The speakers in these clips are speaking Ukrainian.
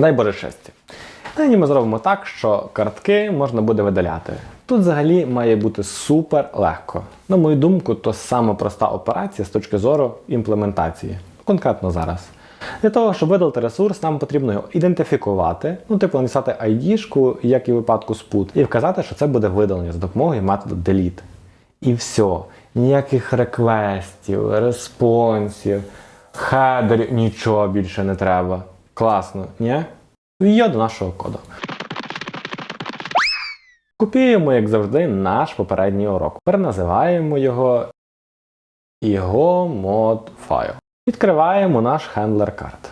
Дай Боже щастя. Нині ми зробимо так, що картки можна буде видаляти. Тут взагалі має бути супер легко. На мою думку, то саме проста операція з точки зору імплементації. Конкретно зараз. Для того, щоб видалити ресурс, нам потрібно його ідентифікувати, ну, типу написати ID-шку, як і в випадку put, і вказати, що це буде видалення за допомогою методу delete. І все. Ніяких реквестів, респонсів, хедерів, нічого більше не треба. Класно, ні? Є до нашого коду. Копіюємо, як завжди, наш попередній урок. Переназиваємо його файл. Відкриваємо наш хендлер карт.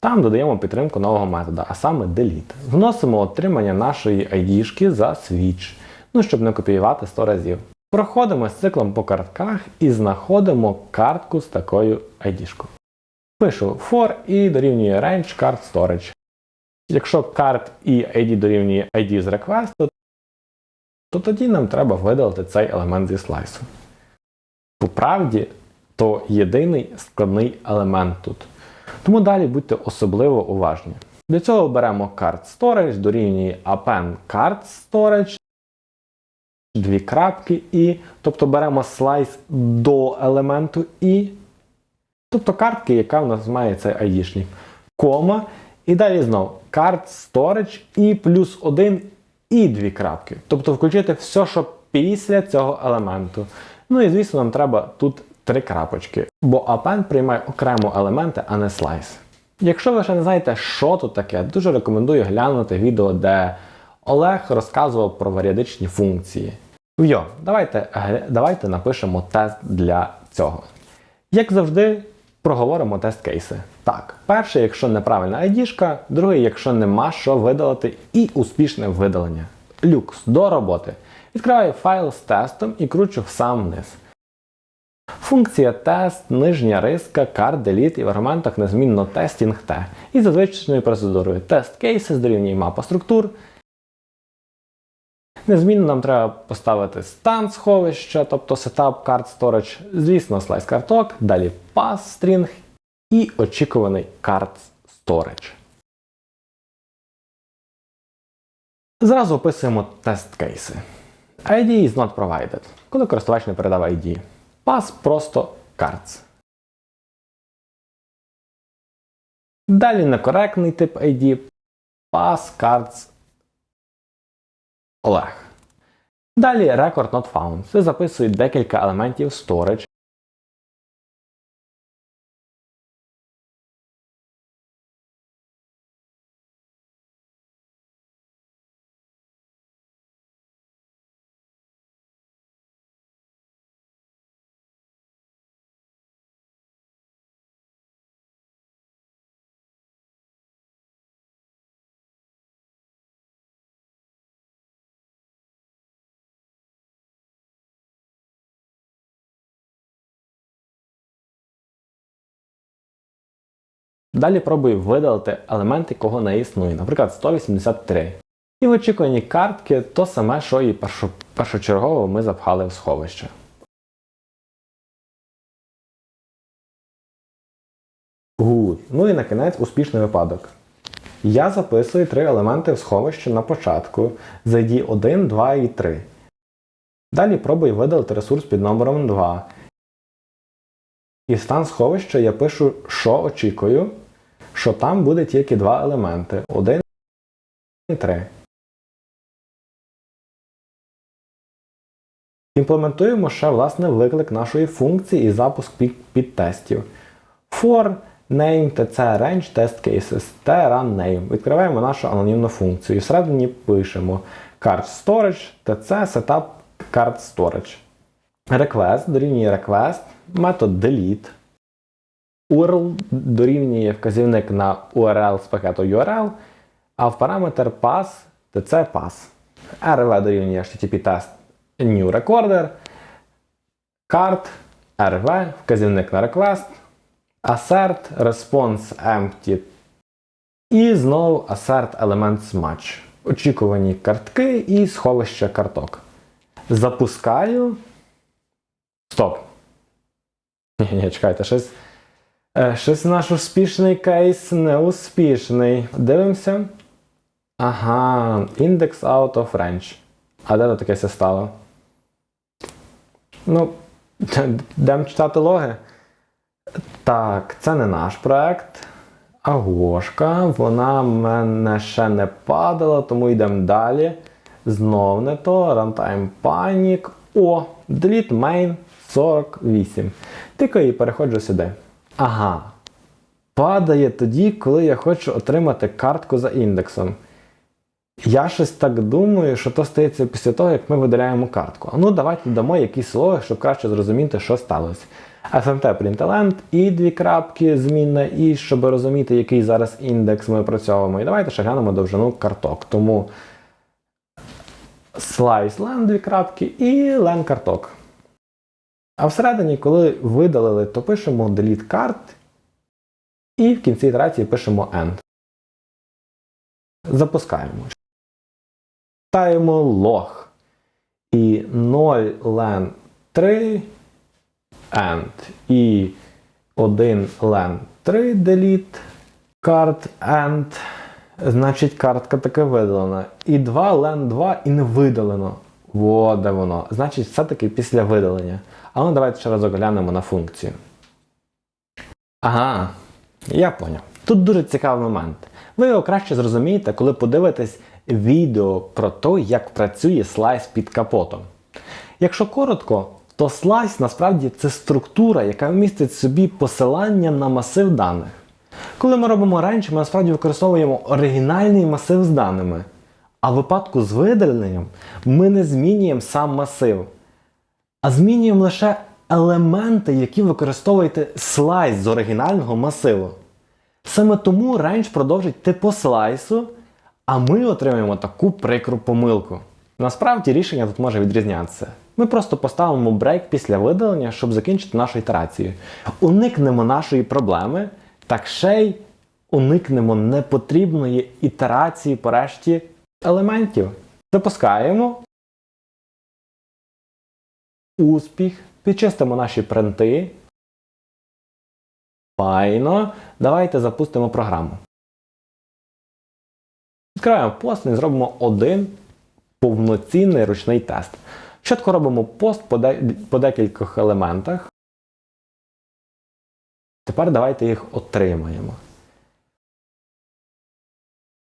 Там додаємо підтримку нового метода, а саме delete. Вносимо отримання нашої ID за switch, ну щоб не копіювати 100 разів. Проходимо з циклом по картках і знаходимо картку з такою ID. Пишу for і дорівнює range card storage. Якщо card і ID дорівнює ID з реквесту, то тоді нам треба видалити цей елемент зі слайсу. По правді, то єдиний складний елемент тут. Тому далі будьте особливо уважні. Для цього беремо card storage, дорівнює append card storage, дві крапки і, тобто беремо слайс до елементу і, тобто картки, яка в нас має цей ID-шник, кома, і далі знову card storage і плюс один і дві крапки. Тобто включити все, що після цього елементу. Ну і звісно, нам треба тут три крапочки, бо append приймає окремо елементи, а не слайс. Якщо ви ще не знаєте, що тут таке, дуже рекомендую глянути відео, де Олег розказував про варіадичні функції. Йо, давайте, давайте напишемо тест для цього. Як завжди, проговоримо тест кейси. Так, перший, якщо неправильна ID, другий, якщо нема що видалити, і успішне видалення. Люкс до роботи. Відкриваю файл з тестом і кручу сам вниз. Функція тест, нижня риска, card delete і в аргументах незмінно testing T. І за звичною процедурою тест кейси дорівнює мапа структур. Незмінно нам треба поставити стан сховища, тобто setup card storage, звісно, слайс карток, далі pass string і очікуваний card storage. Зразу описуємо тест кейси. ID is not provided, коли користувач не передав ID. Pass просто cards. Далі некоректний тип ID. Pass cards Олег. Далі record not found. Це записує декілька елементів storage. Далі пробую видалити елемент, якого не існує, наприклад, 183. І в очікуванні картки то саме, що і першо- першочергово ми запхали в сховище. Good. Ну і на кінець успішний випадок. Я записую три елементи в сховище на початку з ID 1, 2 і 3. Далі пробую видалити ресурс під номером 2. І стан сховища я пишу, що очікую, що там буде тільки два елементи 1 і 3. Імплементуємо ще власне виклик нашої функції і запуск під, підтестів. For name tc range test cases t run name. Відкриваємо нашу анонімну функцію. І всередині пишемо card storage tc setup card storage. Request дорівнює request, метод delete. URL дорівнює вказівник на URL з пакету URL, а в параметр pass tc pass. rv дорівнює http test new recorder, card rv, вказівник на request, assert response empty і знову assert elements match. Очікувані картки і сховище карток. Запускаю. Стоп. Ні, ні, чекайте, щось. Е, щось наш успішний кейс неуспішний. Дивимося. Ага, Index out of range. А де таке все стало? Ну, йдемо читати логи. Так, це не наш проект. Агошка, вона в мене ще не падала, тому йдемо далі. Знов не то. Runtime Panic. О, Delete Main 48. Тикаю і переходжу сюди. Ага. Падає тоді, коли я хочу отримати картку за індексом. Я щось так думаю, що то стається після того, як ми видаляємо картку. Ну давайте дамо якісь слова, щоб краще зрозуміти, що сталося. FMT println і дві крапки змінна, і щоб розуміти, який зараз індекс ми опрацьовуємо. І давайте ще глянемо довжину карток. Тому slice len дві крапки і len карток. А всередині, коли видалили, то пишемо delete карт і в кінці ітерації пишемо end. Запускаємо. Читаємо лог. І 0 len 3 end. І 1 len 3 delete card end. Значить, картка таки видалена. І 2 len 2 і не видалено. Во, де воно. Значить, все-таки після видалення. А ну давайте ще раз оглянемо на функцію. Ага, я поняв. Тут дуже цікавий момент. Ви його краще зрозумієте, коли подивитесь відео про те, як працює слайс під капотом. Якщо коротко, то слайс насправді це структура, яка містить в собі посилання на масив даних. Коли ми робимо range, ми насправді використовуємо оригінальний масив з даними. А в випадку з видаленням ми не змінюємо сам масив, а змінюємо лише елементи, які використовуєте слайс з оригінального масиву. Саме тому range продовжить типу слайсу, а ми отримаємо таку прикру помилку. Насправді рішення тут може відрізнятися. Ми просто поставимо брейк після видалення, щоб закінчити нашу ітерацію. Уникнемо нашої проблеми, так ще й уникнемо непотрібної ітерації по решті елементів. Запускаємо. Успіх. Підчистимо наші принти. Файно. Давайте запустимо програму. Відкриваємо пост і зробимо один повноцінний ручний тест. Спочатку робимо пост по, де, по декількох елементах. Тепер давайте їх отримаємо.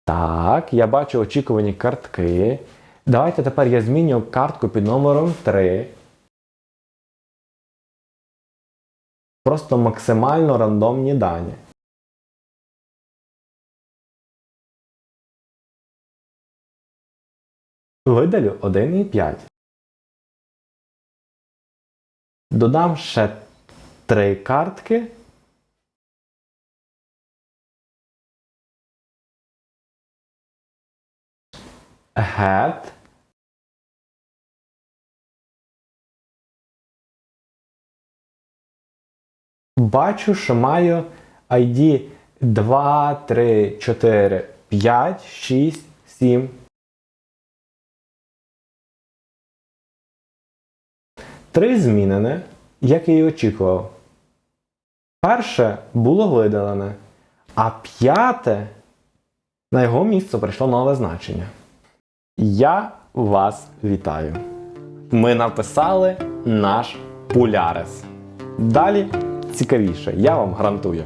Так, я бачу очікувані картки. Давайте тепер я зміню картку під номером 3. Просто максимально рандомні дані. Видалю 1 і 5. Додам ще 3 картки. Head. Бачу, що маю ID 2, 3, 4, 5, 6, 7. Три змінене, як я і очікував. Перше було видалене, а п'яте на його місце прийшло нове значення. Я вас вітаю. Ми написали наш Пулярис. Далі цікавіше, я вам гарантую.